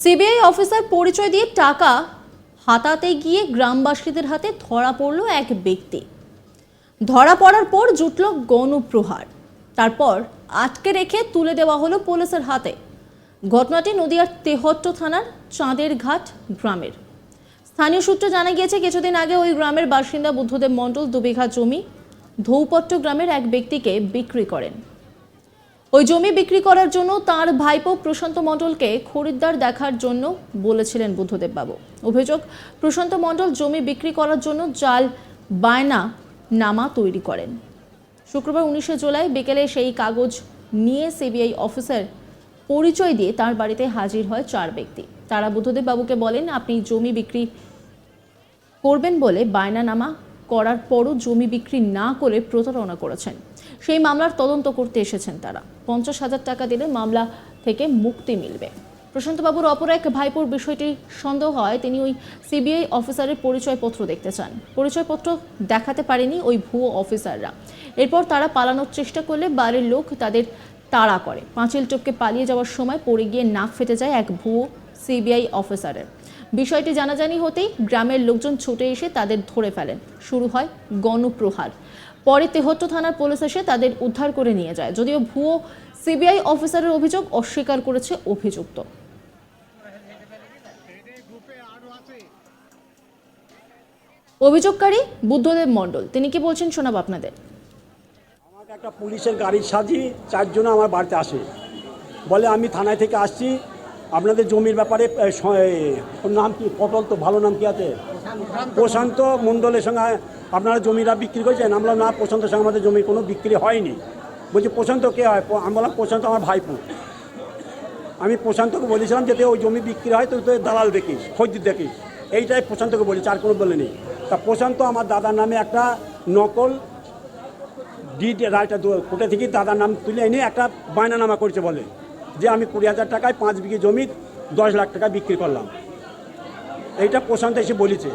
CBI officer পরিচয় দিয়ে টাকা হাতাতে গিয়ে গ্রামবাসীদের হাতে ধরা পড়ল এক ব্যক্তি। ধরা পড়ার পর জুটল গণপ্রহার তারপর আটকে রেখে তুলে দেওয়া হলো পুলিশের হাতে। ঘটনাটি নদিয়ার তেহট্ট থানার চাঁদের ঘাট গ্রামের। স্থানীয় সূত্রে জানা গিয়েছে, কিছুদিন আগে ওই গ্রামের বাসিন্দা বুদ্ধদেব মণ্ডল দুবিঘা জমি ধৌপট্ট গ্রামের এক ব্যক্তিকে বিক্রি করেন। ওই জমি বিক্রি করার জন্য তার ভাইপো প্রশান্ত মণ্ডলকে খরিদ্দার দেখার জন্য বলেছিলেন বুদ্ধদেব বাবু অভিযোগ, প্রশান্ত মণ্ডল জমি বিক্রি করার জন্য জাল বায়না নামা তৈরি করেন। শুক্রবার উনিশে জুলাই বিকেলে সেই কাগজ নিয়ে সিবিআই অফিসার পরিচয় দিয়ে তার বাড়িতে হাজির হয় চার ব্যক্তি। তারা বুদ্ধদেব বাবুকে বলেন, আপনি জমি বিক্রি করবেন বলে বায়নানামা করার পরও জমি বিক্রি না করে প্রতারণা করেছেন। সেই মামলার তদন্ত করতে এসেছেন তারা। পঞ্চাশ হাজার টাকা দিলে মামলা থেকে মুক্তি মিলবে। প্রশান্তবাবুর অপর এক ভাইপোর বিষয়টি সন্দেহ হয়, তিনি ওই সিবিআই অফিসারের পরিচয়পত্র দেখতে চান। পরিচয়পত্র দেখাতে পারেনি ওই ভুয়ো অফিসাররা। এরপর তারা পালানোর চেষ্টা করলে বাড়ির লোক তাদের তাড়া করে। পাঁচিল টপকে পালিয়ে যাওয়ার সময় পড়ে গিয়ে নাক ফেটে যায় এক ভুয়ো সিবিআই অফিসারের। বিষয়টি জানাজানি হতেই গ্রামের লোকজন ছুটে এসে তাদের ধরে ফেলেন। শুরু হয় গণপ্রহার। পরে তেহট্ট থানার পুলিশ এসে তাদের উদ্ধার করে নিয়ে যায়। যদিও ভুয়ো সিবিআই অফিসারের অভিযোগ অস্বীকার করেছে অভিযুক্ত। অভিযোগকারী বুদ্ধদেব মণ্ডল, তিনি কি বলছেন শোনাব আপনাদের? আমাকে একটা পুলিশের গাড়ি সাজিয়ে চারজন আমার বাড়িতে আসে। বলে, আমি থানায় থেকে আসছি। আপনাদের জমির ব্যাপারে নাম কি? পটল তো, ভালো নাম কি আছে? প্রশান্ত মণ্ডলের সঙ্গে আপনারা জমিটা বিক্রি করেছেন আমরা না প্রশান্তের সঙ্গে আমাদের জমি কোনো বিক্রি হয়নি। বলছি, প্রশান্ত কে হয়? আমি বললাম, প্রশান্ত আমার ভাইপো। আমি প্রশান্তকে বলেছিলাম যাতে ওই জমি বিক্রি হয়, তুই তো দালাল দেখিস খোঁজ দেখিস। এইটাই প্রশান্তকে বলেছি, আর কোনো বলেনি তা প্রশান্ত আমার দাদার নামে একটা নকল ডিড, রায়টা কোর্টে থেকে দাদার নাম তুলে এনে একটা বায়নানামা করেছে বলে, যে আমি কুড়ি হাজার টাকায় পাঁচ বিঘে জমি দশ লাখ টাকা বিক্রি করলাম। এইটা প্রশান্ত এসে বলেছে।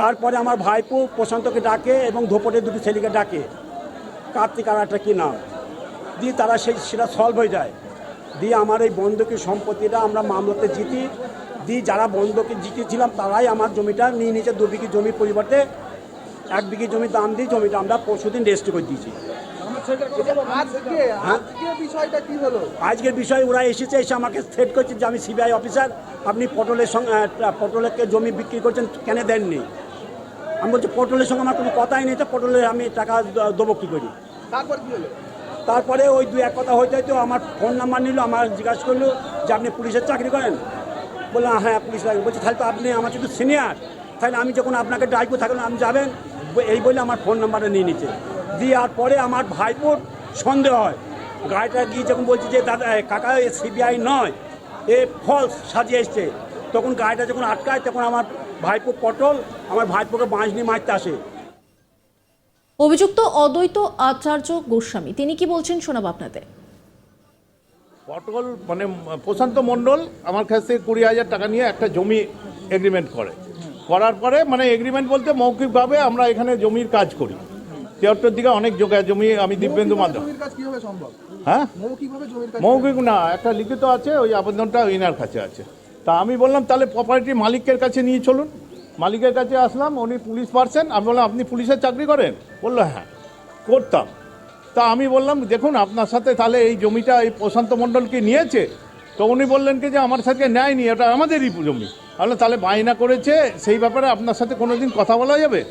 তারপরে আমার ভাইপো প্রশান্তকে ডাকে এবং ধোপটের দুটো ছেলেকে ডাকে কার্তিক আর একটা কি নাম? দিয়ে তারা সেই সেটা সলভ হয়ে যায়। দিয়ে আমার এই বন্ধকি সম্পত্তিটা আমরা মামলাতে জিতি। দিয়ে যারা বন্ধকে জিতেছিলাম তারাই আমার জমিটা নিয়ে নিয়েছে দু বিঘি জমির পরিবর্তে। এক বিঘি জমির দাম দিয়ে জমিটা আমরা পরশুদিন রেজিস্ট্রি করে দিয়েছি। হ্যাঁ? আজকের বিষয়ে ওরা এসেছে এসে আমাকে সেট করছে যে আমি সিবিআই অফিসার আপনি পটলের সঙ্গে আহ, পটলেরকে জমি বিক্রি করছেন কেন দেননি? আমি বলছি পটলের সঙ্গে আমার কোনো কথাই নেই তো পটলের আমি টাকা দেবো কী করি? তারপর কি হলো? তারপরে ওই দু এক কথা হয়ে যায় তো আমার ফোন নাম্বার নিল আমার জিজ্ঞাসা করল যে আপনি পুলিশের চাকরি করেন? বললাম হ্যাঁ পুলিশ চাকরি বলছি তাহলে তো আপনি আমার শুধু সিনিয়র তাহলে আমি যখন আপনাকে ডাকবো থাকলে আপনি যাবেন? এই বলে আমার ফোন নাম্বারটা নিয়ে নিচ্ছে দিয়ে আর পরে আমার ভাইপোর সন্দেহ হয়। গাড়িটা গিয়ে যখন বলছি যে দাদা কাকা এ সিবিআই নয় এ ফলস সাজিয়ে এসছে। তখন গাড়িটা যখন আটকায় তখন আমার ভাইপো পটল আমার ভাইপোকে বাঁশ নিয়ে মারতে আসে। অভিযুক্ত অদ্বৈত আচার্য গোস্বামী তিনি কি বলছেন শোনাব আপনাদের? পটল মানে প্রশান্ত মণ্ডল আমার কাছ থেকে কুড়ি হাজার টাকা নিয়ে একটা জমি এগ্রিমেন্ট করে। করার পরে মানে এগ্রিমেন্ট বলতে মৌখিকভাবে আমরা এখানে জমির কাজ করি। তেহট্টর দিকে অনেক জায়গা জমি আমি দিব্যেন্দু মাধ্যম জমির কাজ কীভাবে সম্ভব? হ্যাঁ? মৌখিকভাবে মৌখিক না একটা লিখিত আছে ওই আবেদনটা ইনার কাছে আছে। তা আমি বললাম, তাহলে প্রপার্টি মালিকের কাছে নিয়ে চলুন। মালিকের কাছে আসলাম, উনি পুলিশ পার্সন আমি বললাম, আপনি পুলিশের চাকরি করেন? বলল হ্যাঁ করতাম। তা আমি বললাম, দেখুন, আপনার সাথে তাহলে এই জমিটা এই প্রশান্ত মণ্ডলকে নিয়েছে? তো উনি বললেন কি যে, আমার সাথে নেয়নি এটা আমাদেরই জমি। আমি তাহলে বায়না করেছে, সেই ব্যাপারে আপনার সাথে কোনো দিন কথা বলা যাবে?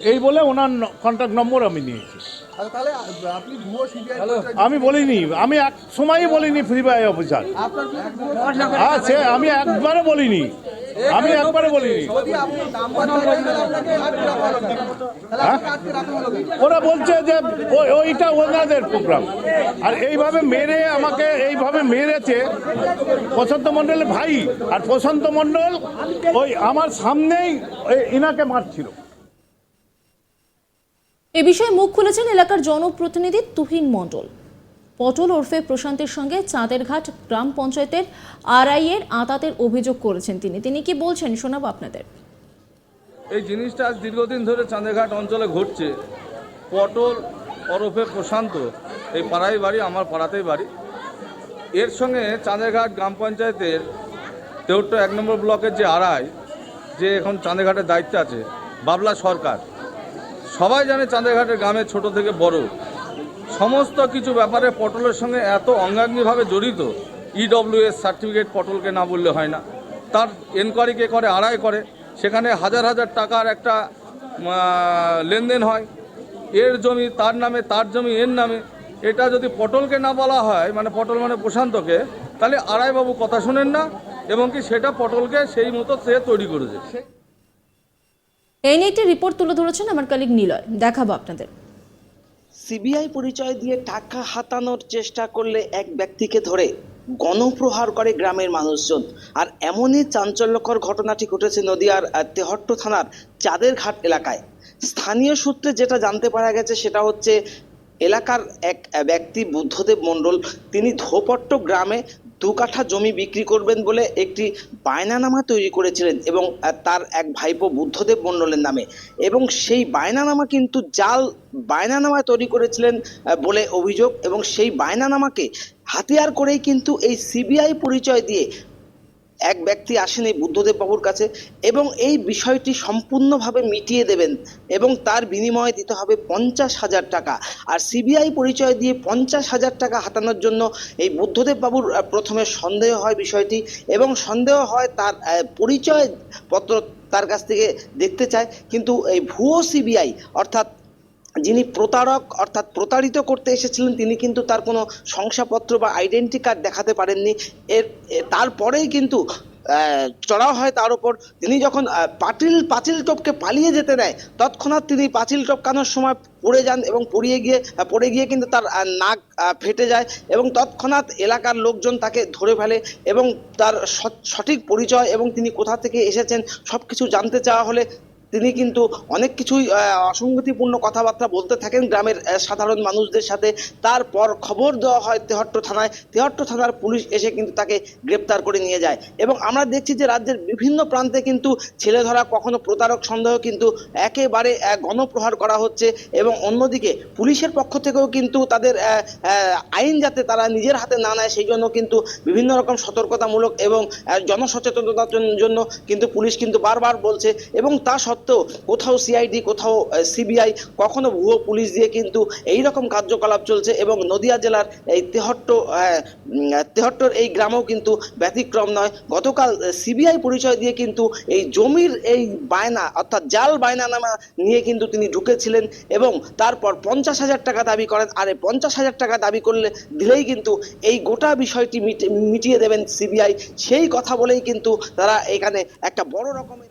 এই বলে ওনার কন্ট্যাক্ট নম্বর আমি নিয়েছি। আচ্ছা, তাহলে আ- আপনি ভুয়ো সিবিআই আমি বলিনি আমি এক সময়ই বলিনি ফ্রি বাই অফিসার হ্যাঁ সে আমি একবারও বলিনি। আমি একবারে বলিনি। কেন? ওরা বলছে যে ওইটা ওনাদের প্রোগ্রাম আর এইভাবে মেরে আমাকে এইভাবে মেরেছে প্রশান্ত মণ্ডলের ভাই আর প্রশান্ত মণ্ডল ওই আমার সামনেই ওই ইনাকে মারছিল। এ বিষয়ে মুখ খুলেছেন এলাকার জনপ্রতিনিধি তুহিন মণ্ডল। পটল ওরফে প্রশান্তের সঙ্গে চাঁদেরঘাট গ্রাম পঞ্চায়েতের আরআই এর আতাতের অভিযোগ করেছেন তিনি। তিনি কি বলছেন? শোনাব আপনাদের। এই জিনিসটা আজ দীর্ঘদিন ধরে চাঁদেঘাট অঞ্চলে ঘটছে। পটল ওরফে প্রশান্ত, এই পাড়ায় বাড়ি, আমার পাড়াতেই বাড়ি। এর সঙ্গে চাঁদেঘাট গ্রাম পঞ্চায়েতের তেহট্ট এক নম্বর ব্লকের যে আড়াই যে এখন চাঁদেঘাটের দায়িত্বে আছে, বাবলা সরকার। সবাই জানে চাঁদেঘাটের গ্রামে ছোট থেকে বড়। সমস্ত কিছু ব্যাপারে পটলের সঙ্গে এত অঙ্গাঙ্গিভাবে জড়িত ইডব্লিউএস সার্টিফিকেট পটলকে না বললে হয় না। তার এনকোয়ারি কে করে, আড়াই করে। সেখানে হাজার হাজার টাকার একটা লেনদেন হয়। এর জমি তার নামে, তার জমি এর নামে। এটা যদি পটলকে না বলা হয় মানে পটল মানে প্রশান্তকে, তাহলে আড়াইবাবু কথা শোনেন না, এবং কি সেটা পটলকে সেই মতো সে তৈরি করেছে। এই নিয়ে একটি রিপোর্ট তুলে ধরেছেন আমার কালিক নিলয়। দেখাবো আপনাদের। সিবিআই পরিচয় দিয়ে টাকা হাতানোর চেষ্টা করলে এক ব্যক্তিকে ধরে গণপ্রহার করে গ্রামের মানুষজন। আর এমনই চাঞ্চল্যকর ঘটনাটি ঘটেছে নদিয়ার তেহট্ট থানার চাঁদেরঘাট এলাকায়। স্থানীয় সূত্রে যেটা জানতে পারা গেছে সেটা হচ্ছে, এলাকার এক ব্যক্তি বুদ্ধদেব মণ্ডল, তিনি ধোপট্ট গ্রামে দু কাঠা জমি বিক্রি করবেন বলে একটি বায়নানামা তৈরি করেছিলেন এবং তার এক ভাইপো বুদ্ধদেব মণ্ডলের নামে। এবং সেই বায়নানামা কিন্তু জাল বায়নানামা তৈরি করেছিলেন বলে অভিযোগ এবং সেই বায়নানামাকে হাতিয়ার করেই কিন্তু এই সিবিআই পরিচয় দিয়ে এক ব্যক্তি আসেন এই বুদ্ধদেব বাবুর কাছে এবং এই বিষয়টি সম্পূর্ণভাবে মিটিয়ে দেবেন এবং তার বিনিময়ে দিতে হবে পঞ্চাশ হাজার টাকা। আর সিবিআই পরিচয় দিয়ে পঞ্চাশ হাজার টাকা হাতানোর জন্য এই বুদ্ধদেব বাবুর প্রথমে সন্দেহ হয় বিষয়টি এবং সন্দেহ হয় তার পরিচয় পত্র তার কাছ থেকে দেখতে চায়। কিন্তু এই ভুয়ো সিবিআই অর্থাৎ যিনি প্রতারক, অর্থাৎ প্রতারিত করতে এসেছিলেন, তিনি কিন্তু তার কোনো শংসাপত্র বা আইডেন্টি কার্ড দেখাতে পারেননি। এর তারপরেই কিন্তু চড়াও হয় তার উপর। তিনি যখন পাটিল, পাঁচিল টপকে পালিয়ে যেতে নেয় তৎক্ষণাৎ তিনি পাঁচিল টপকানোর সময় পড়ে যান এবং পড়িয়ে গিয়ে পড়ে গিয়ে কিন্তু তার নাক ফেটে যায় এবং তৎক্ষণাৎ এলাকার লোকজন তাকে ধরে ফেলে এবং তার সঠিক পরিচয় এবং তিনি কোথা থেকে এসেছেন সব কিছু জানতে চাওয়া হলে তিনি কিন্তু অনেক কিছুই অসঙ্গতিপূর্ণ কথাবার্তা বলতে থাকেন গ্রামের সাধারণ মানুষদের সাথে। তারপর খবর দেওয়া হয় তেহট্ট থানায়। তেহট্ট থানার পুলিশ এসে কিন্তু তাকে গ্রেপ্তার করে নিয়ে যায়। এবং আমরা দেখছি যে রাজ্যের বিভিন্ন প্রান্তে কিন্তু ছেলে ধরা, কখনো প্রতারক সন্দেহ কিন্তু একেবারে গণপ্রহার করা হচ্ছে। এবং অন্যদিকে পুলিশের পক্ষ থেকেও কিন্তু তাদের আইন যাতে তারা নিজের হাতে না নেয়, সেই জন্য কিন্তু বিভিন্ন রকম সতর্কতামূলক এবং জনসচেতনতার জন্য কিন্তু পুলিশ কিন্তু বারবার বলছে। এবং তা কোথাও সিআইডি কোথাও সিবিআই কখনো ভুয়ো পুলিশ দিয়ে কিন্তু এই রকম কার্যকলাপ চলছে এবং নদিয়া জেলার এই তেহট্ট তেহট্টর এই গ্রামেও কিন্তু ব্যতিক্রম নয়। গতকাল সিবিআই পরিচয় দিয়ে কিন্তু এই জমির এই বায়না, অর্থাৎ জাল বায়নানামা নিয়ে কিন্তু তিনি ঢুকেছিলেন এবং তারপর পঞ্চাশ হাজার টাকা দাবি করেন। আর এই পঞ্চাশ হাজার টাকা দাবি করলে, দিলেই কিন্তু এই গোটা বিষয়টি মিট- মিটিয়ে দেবেন সিবিআই সেই কথা বলেই কিন্তু তারা এখানে একটা বড় রকমের